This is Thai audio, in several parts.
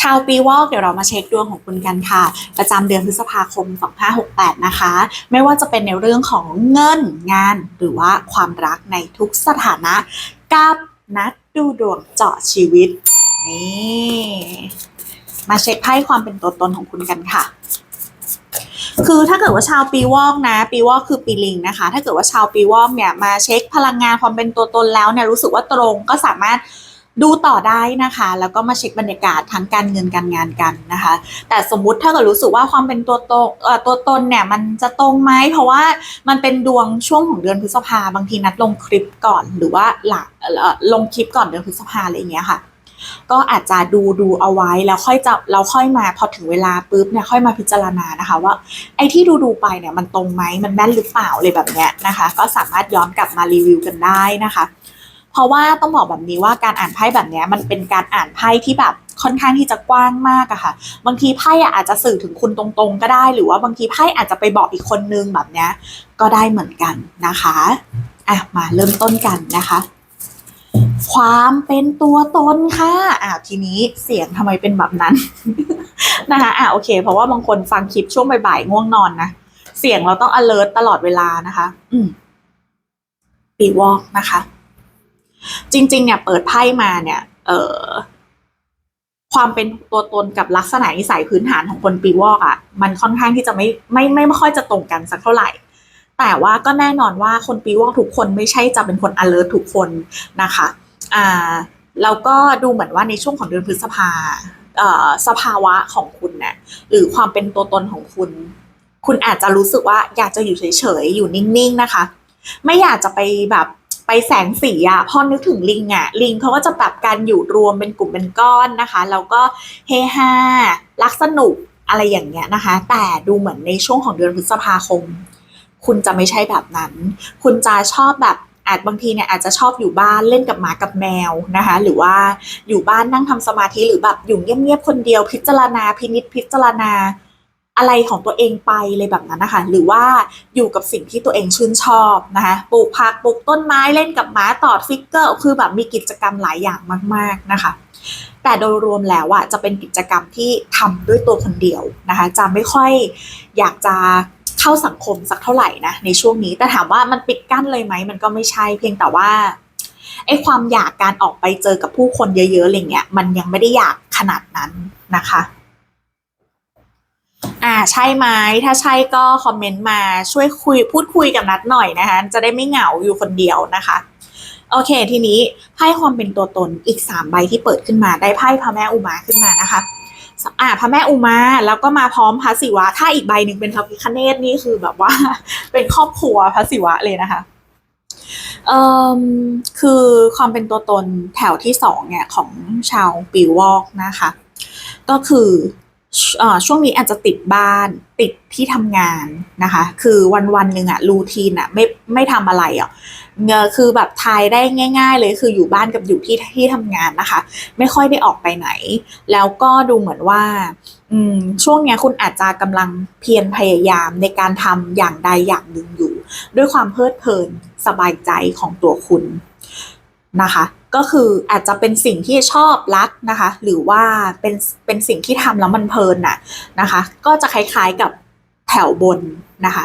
ชาวปีวอกเดี๋ยวเรามาเช็คดวงของคุณกันค่ะ ประจำเดือนพฤษภาคม 2568 นะคะ ไม่ว่าจะเป็นในเรื่องของเงินงานหรือว่าความรักในทุกสถานะกับนัดดูดวงเจาะชีวิต นี่มาเช็คไพ่ความเป็นตัวตนของคุณกันค่ะคือถ้าเกิดว่าชาวปีวอกนะ ปีวอกคือปีลิงนะคะ ถ้าเกิดว่าชาวปีวอกเนี่ยมาเช็คพลังงานความเป็นตัวตนแล้วเนี่ยรู้สึกว่าตรงก็สามารถ ดูต่อได้นะคะ แล้วก็มาเช็คบรรยากาศทั้งการเงินการงานกันนะคะ แต่สมมุติถ้าเกิดรู้สึกว่าความเป็นตัวตนเอ่อตัวตนเนี่ยมันจะตรงไหมเพราะว่ามันเป็นดวงช่วงของเดือนพฤษภาบางทีนัดลงคลิปก่อนหรือว่าหลังลงคลิปก่อนเดือนพฤษภาอะไรอย่างเงี้ยค่ะ ก็อาจจะดูดูเอาไว้แล้วค่อยจะเราค่อยมาพอถึงเวลาปุ๊บเนี่ยค่อยมาพิจารณานะคะ ว่าไอ้ที่ดูดูไปเนี่ยมันตรงไหมมันแม่นหรือเปล่าเลยแบบเนี้ยนะคะ ก็สามารถย้อนกลับมารีวิวกันได้นะคะ เพราะว่าต้องบอกแบบนี้ว่าการอ่านไพ่แบบนี้มันเป็นการอ่านไพ่ที่แบบค่อนข้างที่จะกว้างมากอะค่ะ บางทีไพ่อาจจะสื่อถึงคุณตรงๆ ก็ได้ หรือว่าบางทีไพ่อาจจะไปบอกอีกคนนึงแบบนี้ก็ได้เหมือนกันนะคะอะมาเริ่มต้นกันนะคะ ความเป็นตัวตนค่ะอ่าทีนี้เสียงทำไมเป็นแบบนั้น นะคะอ่าโอเค เพราะว่าบางคนฟังคลิปช่วงบ่ายๆง่วงนอนนะเสียงเราต้อง alert ตลอดเวลานะคะ อืมปีวอกนะคะ จริง ๆ เนี่ยเปิดไพ่มาเนี่ย เอ่อความเป็นตัวตนกับลักษณะนิสัยพื้นฐานของคนปีวอกอะ่ะ มันค่อนข้างที่จะไม่ไม่ไม่ไม่ค่อยจะตรงกันสักเท่าไหร่ แต่ว่าก็แน่นอนว่าคนปีวอกทุกคนไม่ใช่จะเป็นคน alert ทุกคนนะคะอ่าแล้วก็ดูเหมือนว่าในช่วงของเดือนพฤษภาสภาวะของคุณเนี่ยหรือความเป็นตัวตนของคุณ คุณอาจจะรู้สึกว่าอยากจะอยู่เฉยๆอยู่นิ่งๆนะคะ ไม่อยากจะไปแบบ ไปแสงสีอะพอนึกถึงลิงอะลิงเขาก็จะแบบการอยู่รวมเป็นกลุ่มเป็นก้อนนะคะ แล้วก็เฮฮารักสนุกอะไรอย่างเงี้ยนะคะ แต่ดูเหมือนในช่วงของเดือนพฤษภาคม คุณจะไม่ใช่แบบนั้น คุณจะชอบแบบอาจบางทีเนี่ยอาจจะชอบอยู่บ้านเล่นกับหมากับแมวนะคะ หรือว่าอยู่บ้านนั่งทำสมาธิหรือแบบอยู่เงียบๆคนเดียวพิจารณาพินิจพิจารณา อะไรของตัวเองไปเลยแบบนั้นนะคะหรือว่าอยู่กับสิ่งที่ตัวเองชื่นชอบนะคะปลูกผักปลูกต้นไม้เล่นกับหมาตอดฟิกเกอร์คือแบบมีกิจกรรมหลายอย่างมาก ๆนะคะแต่โดยรวมแล้วอะจะเป็นกิจกรรมที่ทำด้วยตัวคนเดียวนะคะจะไม่ค่อยอยากจะเข้าสังคมสักเท่าไหร่นะในช่วงนี้แต่ถามว่ามันปิดกั้นเลยไหมมันก็ไม่ใช่เพียงแต่ว่าไอ้ความอยากการออกไปเจอกับผู้คนเยอะๆอะไรเงี้ยมันยังไม่ได้อยากขนาดนั้นนะคะ อ่าใช่ไหมถ้าใช่ก็คอมเมนต์มาช่วยคุยพูดคุยกับนัดหน่อยนะคะ จะได้ไม่เหงาอยู่คนเดียวนะคะ โอเค ทีนี้ไพ่ความเป็นตัวตนอีกสามใบที่เปิดขึ้นมาได้ไพ่พระแม่อุมาขึ้นมานะคะอ่าพระแม่อุมาแล้วก็มาพร้อมพระศิวะ ถ้าอีกใบหนึ่งเป็นพระพิคเนตนี่คือแบบว่า เป็นครอบครัวพระศิวะเลยนะคะเอ่อคือความเป็นตัวตนแถวที่สองเนี่ยของชาวปีวอกนะคะ ก็คือเอ่อ ช่วงนี้อาจจะติดบ้านติดที่ทำงานนะคะ คือวันวันหนึ่งอะรูทีนอะไม่ไม่ทำอะไรอะเงอคือแบบทายได้ง่าย ๆ เลยคืออยู่บ้านกับอยู่ที่ที่ทำงานนะคะ ไม่ค่อยได้ออกไปไหน แล้วก็ดูเหมือนว่าช่วงนี้คุณอาจจะกำลังเพียรพยายามในการทำอย่างใดอย่างหนึ่งอยู่ ด้วยความเพลิดเพลินสบายใจของตัวคุณนะคะ ก็คืออาจจะเป็นสิ่งที่ชอบรักนะคะ หรือว่าเป็นเป็นสิ่งที่ทำแล้วมันเพลินน่ะนะคะ ก็จะคล้ายๆกับแถวบนนะคะ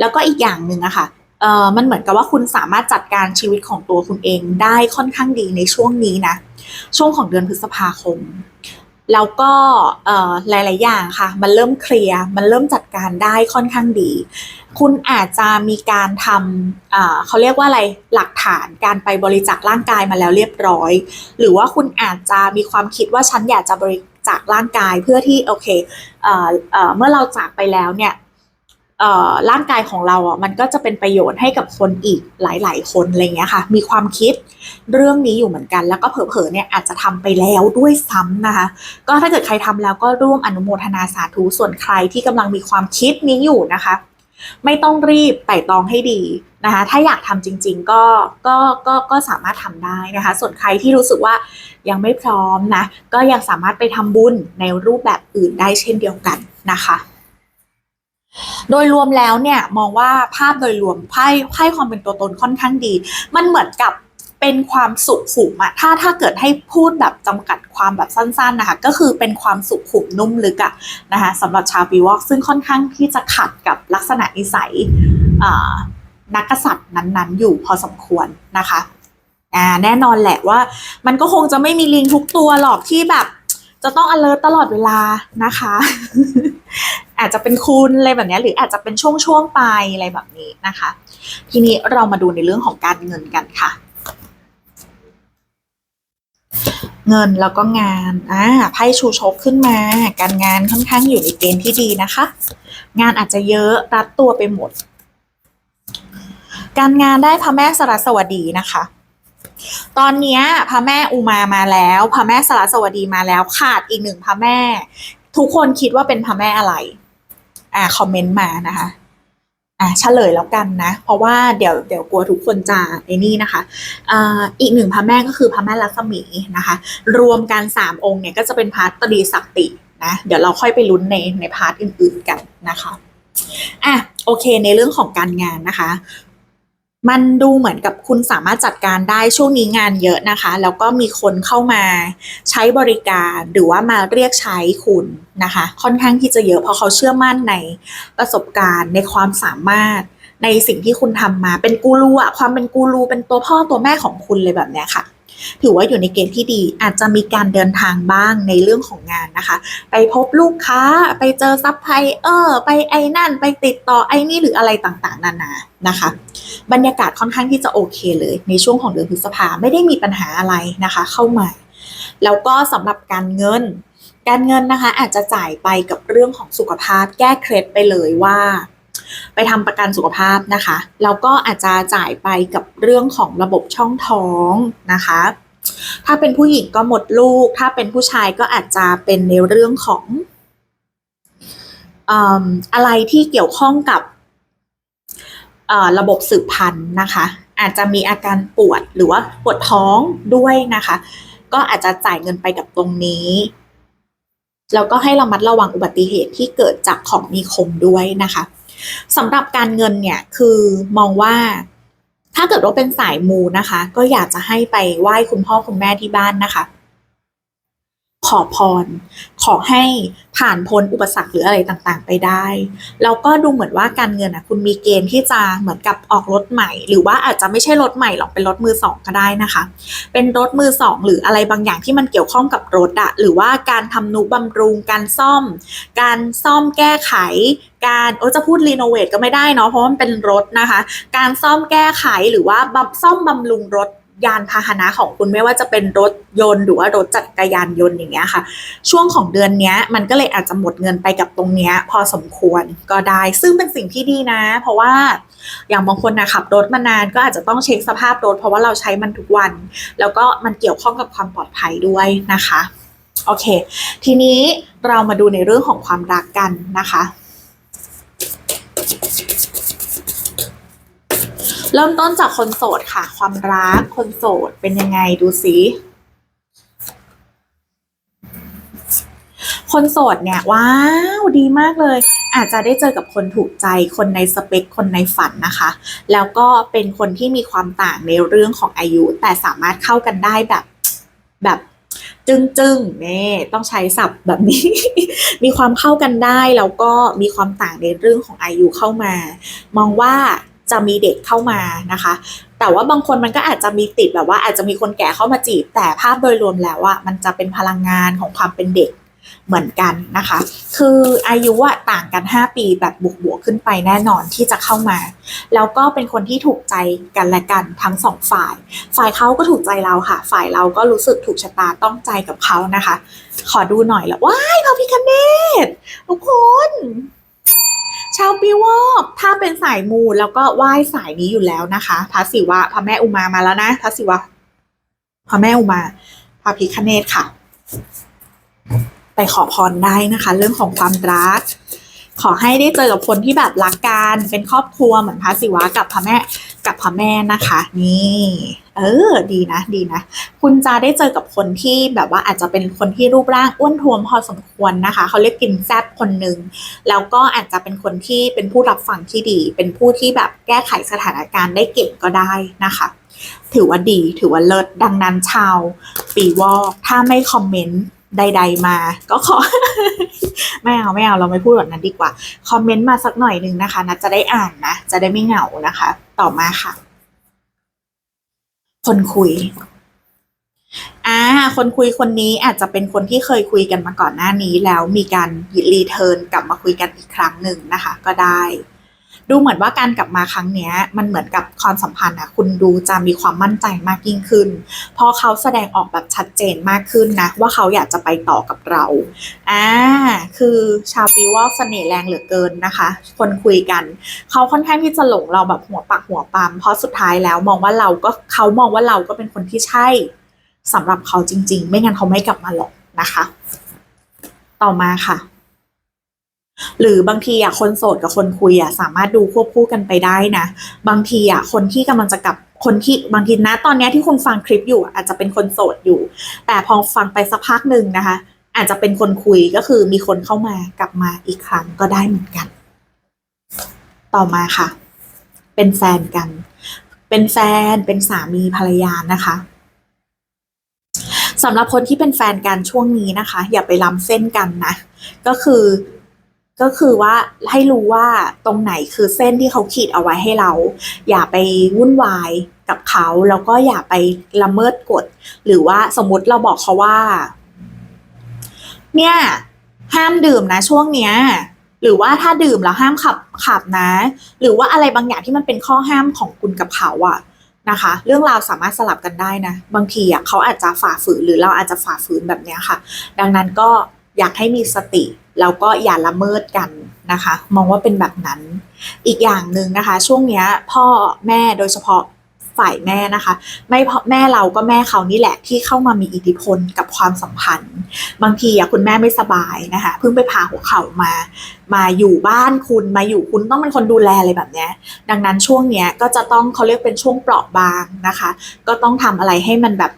แล้วก็อีกอย่างหนึ่งอะค่ะเอ่อมันเหมือนกับว่าคุณสามารถจัดการชีวิตของตัวคุณเองได้ค่อนข้างดีในช่วงนี้นะ ช่วงของเดือนพฤษภาคม แล้วก็หลาย ๆ อย่างค่ะ มันเริ่มเคลียร์มันเริ่มจัดการได้ค่อนข้างดี คุณอาจจะมีการทำเขาเรียกว่าอะไรหลักฐานการไปบริจาคร่างกายมาแล้วเรียบร้อย หรือว่าคุณอาจจะมีความคิดว่าฉันอยากจะบริจาคร่างกายเพื่อที่โอเคเออเออเมื่อเราจากไปแล้วเนี่ย ร่างกายของเราอะมันก็จะเป็นประโยชน์ให้กับคนอีกหลาย ๆ คนอะไรเงี้ยค่ะ มีความคิดเรื่องนี้อยู่เหมือนกัน แล้วก็เผลอๆเนี่ยอาจจะทำไปแล้วด้วยซ้ำนะคะ ก็ถ้าเกิดใครทำแล้วก็ร่วมอนุโมทนาสาธุส่วนใครที่กำลังมีความคิดนี้อยู่นะคะ ไม่ต้องรีบไต่ตองให้ดีนะคะ ถ้าอยากทำจริง ๆ ก็ก็ก็ก็สามารถทำได้นะคะ ส่วนใครที่รู้สึกว่ายังไม่พร้อมนะก็ยังสามารถไปทำบุญในรูปแบบอื่นได้เช่นเดียวกันนะคะ โดยรวมแล้วเนี่ยมองว่าภาพโดยรวมไพ่ไพ่ความเป็นตัวตนค่อนข้างดี มันเหมือนกับเป็นความสุขขุมอะถ้าถ้าเกิดให้พูดแบบจำกัดความแบบสั้น ๆนะคะ ก็คือเป็นความสุขขุมนุ่มลึกอะนะคะสำหรับชาวปีวอกซึ่งค่อนข้างที่จะขัดกับลักษณะนิสัยนักกษัตริย์นั้นๆ อยู่พอสมควรนะคะอ่าแน่นอนแหละว่า มันก็คงจะไม่มีลิงทุกตัวหรอกที่แบบ จะต้อง alert ตลอดเวลานะคะ อาจจะเป็นคุณอะไรแบบนี้หรืออาจจะเป็นช่วงๆไปอะไรแบบนี้นะคะ ทีนี้เรามาดูในเรื่องของการเงินกันค่ะ เงินแล้วก็งานอ่าไพ่ชูชกขึ้นมา การงานค่อนข้างอยู่ในเกณฑ์ที่ดีนะคะ งานอาจจะเยอะรัดตัวไปหมด การงานได้พระแม่สรัสวดีนะคะตอนนี้พระแม่อุมามาแล้ว พระแม่สรัสวดีมาแล้ว ขาดอีกหนึ่งพระแม่ ทุกคนคิดว่าเป็นพระแม่อะไร อ่าคอมเมนต์มานะคะอ่าเฉลยแล้วกันนะ เพราะว่าเดี๋ยวเดี๋ยวกลัวทุกคนจะไอ้นี่นะคะอ่าอีกหนึ่งพระแม่ก็คือพระแม่ลักษมีนะคะ รวมกันสามองค์เนี่ยก็จะเป็นพาร์ตตรีสักตินะเดี๋ยวเราค่อยไปลุ้นในในพาร์ทอื่นๆกันนะคะอะโอเคในเรื่องของการงานนะคะ มันดูเหมือนกับคุณสามารถจัดการได้ช่วงนี้งานเยอะนะคะ แล้วก็มีคนเข้ามาใช้บริการหรือว่ามาเรียกใช้คุณนะคะ ค่อนข้างที่จะเยอะเพราะเขาเชื่อมั่นในประสบการณ์ในความสามารถในสิ่งที่คุณทำมาเป็นกูรูอะความเป็นกูรูเป็นตัวพ่อตัวแม่ของคุณเลยแบบเนี้ยค่ะ ถือว่าอยู่ในเกณฑ์ที่ดีอาจจะมีการเดินทางบ้างในเรื่องของงานนะคะ ไปพบลูกค้าไปเจอซัพพลายเออร์ไปไอ้นั่น ไปติดต่อไอ้นี่หรืออะไรต่างๆ นานานะคะ บรรยากาศค่อนข้างที่จะโอเคเลย ในช่วงของเดือนพฤษภาไม่ได้มีปัญหาอะไรนะคะ เข้ามา แล้วก็สำหรับการเงิน การเงินนะคะ อาจจะจ่ายไปกับเรื่องของสุขภาพแก้เคล็ดไปเลยว่า ไปทำประกันสุขภาพนะคะแล้วก็อาจจะจ่ายไปกับเรื่องของระบบช่องท้องนะคะ ถ้าเป็นผู้หญิงก็หมดลูก ถ้าเป็นผู้ชายก็อาจจะเป็นในเรื่องของอะไรที่เกี่ยวข้องกับระบบสืบพันธุ์นะคะ อาจจะมีอาการปวดหรือว่าปวดท้องด้วยนะคะ ก็อาจจะจ่ายเงินไปกับตรงนี้แล้วก็ให้ระมัดระวังอุบัติเหตุที่เกิดจากของมีคมด้วยนะคะ สำหรับการเงินเนี่ยคือมองว่า ถ้าเกิดว่าเป็นสายมูนะคะ ก็อยากจะให้ไปไหว้คุณพ่อคุณแม่ที่บ้านนะคะ ขอพร ขอให้ผ่านพ้นอุปสรรคหรืออะไรต่างๆ ไปได้ แล้วก็ดูเหมือนว่าการเงินอะคุณมีเกณฑ์ที่จะเหมือนกับออกรถใหม่ หรือว่าอาจจะไม่ใช่รถใหม่หรอกเป็นรถมือสองก็ได้นะคะ เป็นรถมือสองหรืออะไรบางอย่างที่มันเกี่ยวข้องกับรถอะหรือว่าการทำนุบำรุง การซ่อม การซ่อมแก้ไข การโอ้จะพูดรีโนเวทก็ไม่ได้เนาะเพราะมันเป็นรถนะคะ การซ่อมแก้ไขหรือว่าซ่อมบำรุงรถ ยานพาหนะของคุณไม่ว่าจะเป็นรถยนต์หรือว่ารถจักรยานยนต์อย่างเงี้ยค่ะ ช่วงของเดือนเนี้ยมันก็เลยอาจจะหมดเงินไปกับตรงเนี้ยพอสมควรก็ได้ ซึ่งเป็นสิ่งที่ดีนะ เพราะว่าอย่างบางคนนะขับรถมานานก็อาจจะต้องเช็คสภาพรถเพราะว่าเราใช้มันทุกวัน แล้วก็มันเกี่ยวข้องกับความปลอดภัยด้วยนะคะโอเค ทีนี้เรามาดูในเรื่องของความรักกันนะคะ เริ่มต้นจากคนโสดค่ะ ความรักคนโสดเป็นยังไงดูสิคนโสดเนี่ยว้าวดีมากเลย อาจจะได้เจอกับคนถูกใจคนในสเปคคนในฝันนะคะ แล้วก็เป็นคนที่มีความต่างในเรื่องของอายุ แต่สามารถเข้ากันได้แบบแบบจึงจึงๆนี่ต้องใช้ศัพท์แบบนี้ มีความเข้ากันได้แล้วก็มีความต่างในเรื่องของอายุเข้ามา มองว่า จะมีเด็กเข้ามานะคะ แต่ว่าบางคนมันก็อาจจะมีติดแบบว่าอาจจะมีคนแก่เข้ามาจีบ แต่ภาพโดยรวมแล้วอะมันจะเป็นพลังงานของความเป็นเด็กเหมือนกันนะคะ คืออายุอะต่างกัน 5 ปีแบบบวกๆขึ้นไปแน่นอนที่จะเข้ามา แล้วก็เป็นคนที่ถูกใจกันและกันทั้งสองฝ่าย ฝ่ายเขาก็ถูกใจเราค่ะ ฝ่ายเราก็รู้สึกถูกชะตาต้องใจกับเขานะคะ ขอดูหน่อยละว้ายพระพิคเนตทุกคน ชาวปีวอกถ้าเป็นสายมูแล้วก็ไหว้สายนี้อยู่แล้วนะคะพระศิวะพระแม่อุมามาแล้วนะพระศิวะพระแม่อุมาพระพิคเนตค่ะ ไปขอพรได้นะคะ เรื่องของความรัก ขอให้ได้เจอกับคนที่แบบรักกันเป็นครอบครัวเหมือนพระศิวะกับพระแม่กับพระแม่นะคะ นี่ เออ ดีนะ ดีนะ คุณจะได้เจอกับคนที่แบบว่าอาจจะเป็นคนที่รูปร่างอ้วนท้วมพอสมควรนะคะ เขาเรียกกินแซบคนหนึ่งแล้วก็อาจจะเป็นคนที่เป็นผู้รับฟังที่ดี เป็นผู้ที่แบบแก้ไขสถานการณ์ได้เก่งก็ได้นะคะถือว่าดีถือว่าเลิศดังนั้นชาว ปีวอกถ้าไม่คอมเมนต์ ใด ๆ มาก็ขอ ไม่เอาไม่เอาเราไม่พูดแบบนั้นดีกว่า คอมเมนต์มาสักหน่อยหนึ่งนะคะนัดจะได้อ่านนะ จะได้ไม่เหงานะคะ ต่อมาค่ะ คนคุยอ่าคนคุยคนนี้อาจจะเป็นคนที่เคยคุยกันมาก่อนหน้านี้ แล้วมีการรีเทิร์นกลับมาคุยกันอีกครั้งหนึ่งนะคะ ก็ได้ ดูเหมือนว่าการกลับมาครั้งนี้มันเหมือนกับความสัมพันธ์อะคุณดูจะมีความมั่นใจมากยิ่งขึ้น เพราะเขาแสดงออกแบบชัดเจนมากขึ้นนะ ว่าเขาอยากจะไปต่อกับเราอ่าคือชาวปีวอกเสน่ห์แรงเหลือเกินนะคะ คนคุยกัน เขาค่อนข้างที่จะหลงเราแบบหัวปักหัวปามเพราะสุดท้ายแล้วมองว่าเราก็เขามองว่าเราก็เป็นคนที่ใช่สำหรับเขาจริง ๆ ไม่งั้นเขาไม่กลับมาหรอกนะคะ ต่อมาค่ะ หรือบางทีอะคนโสดกับคนคุยอะสามารถดูควบคู่กันไปได้นะ บางทีอะคนที่กำลังจะกลับคนที่บางทีนะตอนนี้ที่คุณฟังคลิปอยู่อะอาจจะเป็นคนโสดอยู่ แต่พอฟังไปสักพักหนึ่งนะคะ อาจจะเป็นคนคุยก็คือมีคนเข้ามากลับมาอีกครั้งก็ได้เหมือนกัน ต่อมาค่ะ เป็นแฟนกัน เป็นแฟนเป็นสามีภรรยานะคะสำหรับคนที่เป็นแฟนกันช่วงนี้นะคะ อย่าไปล้ำเส้นกันนะ ก็คือ ก็คือว่าให้รู้ว่าตรงไหนคือเส้นที่เขาขีดเอาไว้ให้เรา อย่าไปวุ่นวายกับเขาแล้วก็อย่าไปละเมิดกฎ หรือว่าสมมติเราบอกเขาว่า เนี่ย ห้ามดื่มนะช่วงเนี้ยหรือว่าถ้าดื่มแล้วห้ามขับขับนะ หรือว่าอะไรบางอย่างที่มันเป็นข้อห้ามของคุณกับเขาอะนะคะ เรื่องราวสามารถสลับกันได้นะ บางทีอะเขาอาจจะฝ่าฝืนหรือเราอาจจะฝ่าฝืนแบบนี้ค่ะ ดังนั้นก็อยากให้มีสติ แล้วก็อย่าละเมิดกันนะคะ มองว่าเป็นแบบนั้น อีกอย่างหนึ่งนะคะ ช่วงเนี้ยพ่อแม่โดยเฉพาะฝ่ายแม่นะคะ ไม่พาะแม่เราก็แม่เขานี่แหละที่เข้ามามีอิทธิพลกับความสัมพันธ์ บางทีอะคุณแม่ไม่สบายนะคะเพิ่งไปพาหัวเข่ามา มาอยู่บ้านคุณมาอยู่คุณต้องเป็นคนดูแลอะไรแบบนี้ดังนั้นช่วงเนี้ยก็จะต้องเขาเรียกเป็นช่วงเปราะบางนะคะ ก็ต้องทำอะไรให้มันแบบ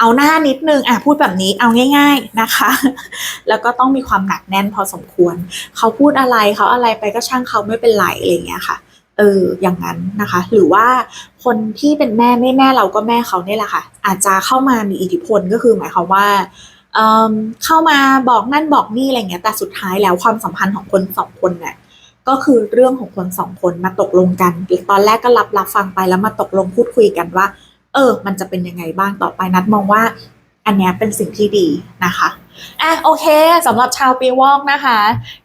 เอาหน้านิดนึงอะพูดแบบนี้เอาง่าย ๆนะคะ แล้วก็ต้องมีความหนักแน่นพอสมควร เขาพูดอะไรเขาอะไรไปก็ช่างเขาไม่เป็นไรอะไรเงี้ยค่ะ เอออย่างนั้นนะคะ หรือว่าคนที่เป็นแม่ไม่แม่เราก็แม่เขาเนี่ยแหละค่ะ อาจจะเข้ามามีอิทธิพลก็คือหมายความว่าเเข้ามาบอกนั่นบอกนี่อะไรเงี้ยแต่สุดท้ายแล้วความสัมพันธ์ของคนสองคนเนี่ยก็คือเรื่องของคนสองคนมาตกลงกันตอนแรกก็รับรับฟังไปแล้วมาตกลงพูดคุยกันว่า เออ มันจะเป็นยังไงบ้างต่อไปนัดมองว่า อันนี้เป็นสิ่งที่ดีนะคะอะโอเคสำหรับชาวปีวอกนะคะ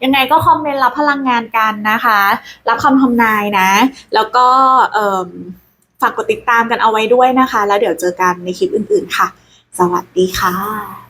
ยังไงก็คอมเมนต์รับพลังงานกันนะคะ รับคำทำนายนะ แล้วก็เฝากกดติดตามกันเอาไว้ด้วยนะคะ แล้วเดี๋ยวเจอกันในคลิปอื่นๆค่ะ สวัสดีค่ะ